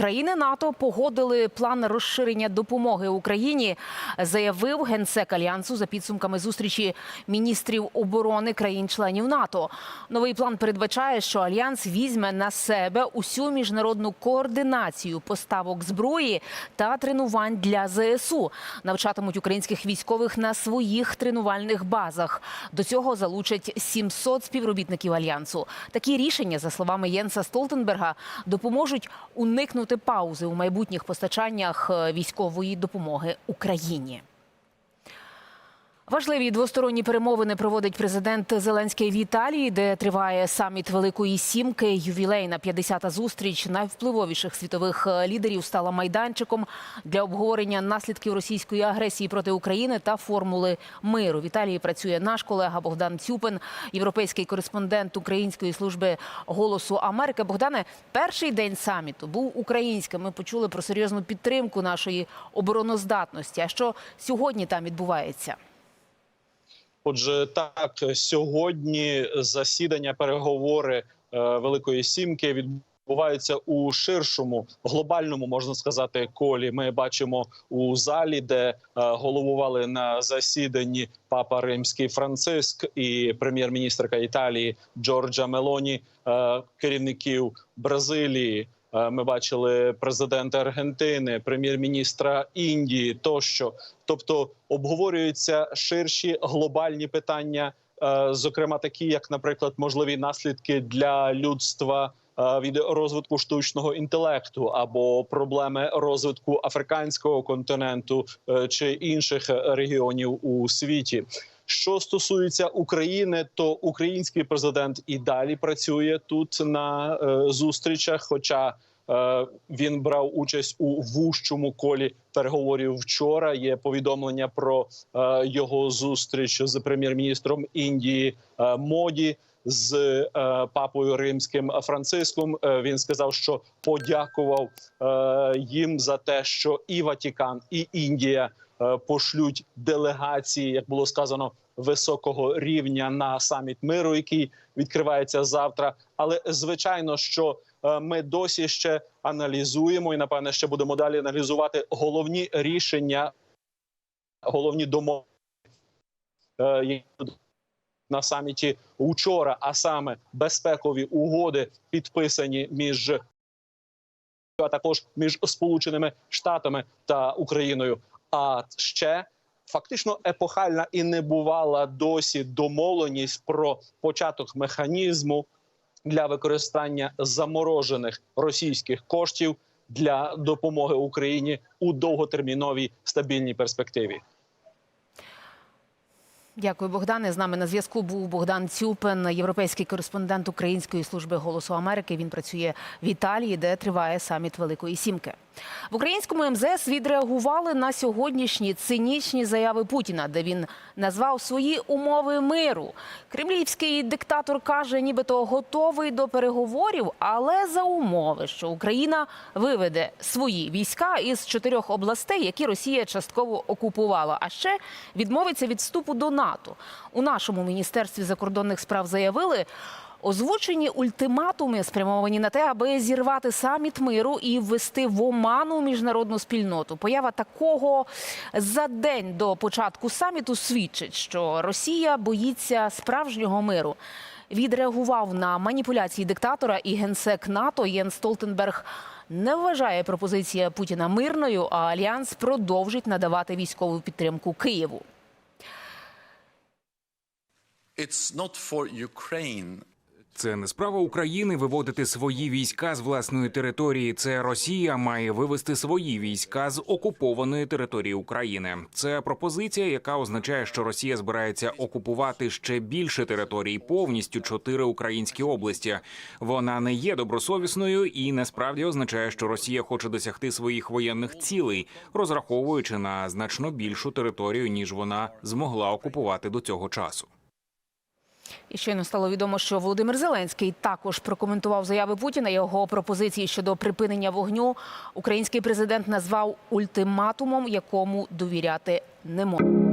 Країни НАТО погодили план розширення допомоги Україні, заявив генсек альянсу за підсумками зустрічі міністрів оборони країн-членів НАТО. Новий план передбачає, що альянс візьме на себе усю міжнародну координацію поставок зброї та тренувань для ЗСУ. Навчатимуть українських військових на своїх тренувальних базах. До цього залучать 700 співробітників альянсу. Такі рішення, за словами Єнса Столтенберга, допоможуть уникнути паузи у майбутніх постачаннях е, військової допомоги Україні. Важливі двосторонні перемовини проводить президент Зеленський в Італії, де триває саміт Великої Сімки. Ювілейна 50-та зустріч найвпливовіших світових е, лідерів стала майданчиком для обговорення наслідків російської агресії проти України та формули миру. В Італії працює наш колега Богдан Цюпин, європейський кореспондент Української служби голосу Америки. Богдане, перший день саміту був українським. Ми почули про серйозну підтримку нашої обороноздатності. А що сьогодні там відбувається? Отже, так сьогодні засідання, переговори е, Великої Сімки відбуваються у ширшому глобальному, можна сказати, колі. Ми бачимо у залі, де е, головували на засіданні папа Римський Франциск і прем'єр-міністрка Італії Джорджа Мелоні, е, керівників Бразилії. Е, Ми бачили президента Аргентини, прем'єр-міністра Індії тощо. Тобто обговорюються ширші глобальні питання, е, зокрема такі, як, наприклад, можливі наслідки для людства е, від розвитку штучного інтелекту або проблеми розвитку африканського континенту чи інших регіонів у світі. Що стосується України, то український президент і далі працює тут на е, зустрічах. Хоча е, він брав участь у вужчому колі переговорів вчора. Є повідомлення про е, його зустріч з прем'єр-міністром Індії е, Моді. З е, папою римським Франциском Е, він сказав, що подякував е, їм за те, що і Ватікан, і Індія пошлють делегації, як було сказано, високого рівня на саміт миру, який відкривається завтра. Але звичайно, що ми досі ще аналізуємо і напевне ще будемо далі аналізувати головні рішення, головні домови, на саміті вчора, а саме безпекові угоди підписані між а також між Сполученими Штатами та Україною. А ще фактично епохальна і не бувала досі домовленість про початок механізму для використання заморожених російських коштів для допомоги Україні у довготерміновій стабільній перспективі. Дякую, Богдане. З нами на зв'язку був Богдан Цюпин, європейський кореспондент Української служби голосу Америки. Він працює в Італії, де триває саміт Великої Сімки. В українському МЗС відреагували на сьогоднішні цинічні заяви Путіна, де він назвав свої умови миру. Кремлівський диктатор каже, нібито готовий до переговорів, але за умови, що Україна виведе свої війська із чотирьох областей, які Росія частково окупувала, а ще відмовиться від вступу до НАТО. У нашому міністерстві закордонних справ заявили. Озвучені ультиматуми спрямовані на те, аби зірвати саміт миру і ввести в оману міжнародну спільноту. Поява такого за день до початку саміту свідчить, що Росія боїться справжнього миру. Відреагував на маніпуляції диктатора і генсек НАТО Єн Столтенберг. Не вважає пропозиція Путіна мирною, а альянс продовжить надавати військову підтримку Києву. It's not for Ukraine Це не справа України виводити свої війська з власної території. Це Росія має вивести свої війська з окупованої території України. Це пропозиція, яка означає, що Росія збирається окупувати ще більше територій, повністю чотири українські області. Вона не є добросовісною і насправді означає, що Росія хоче досягти своїх воєнних цілей, розраховуючи на значно більшу територію ніж вона змогла окупувати до цього часу. І щойно стало відомо, що Володимир Зеленський також прокоментував заяви Путіна. Його пропозиції щодо припинення вогню український президент назвав ультиматумом, якому довіряти не може.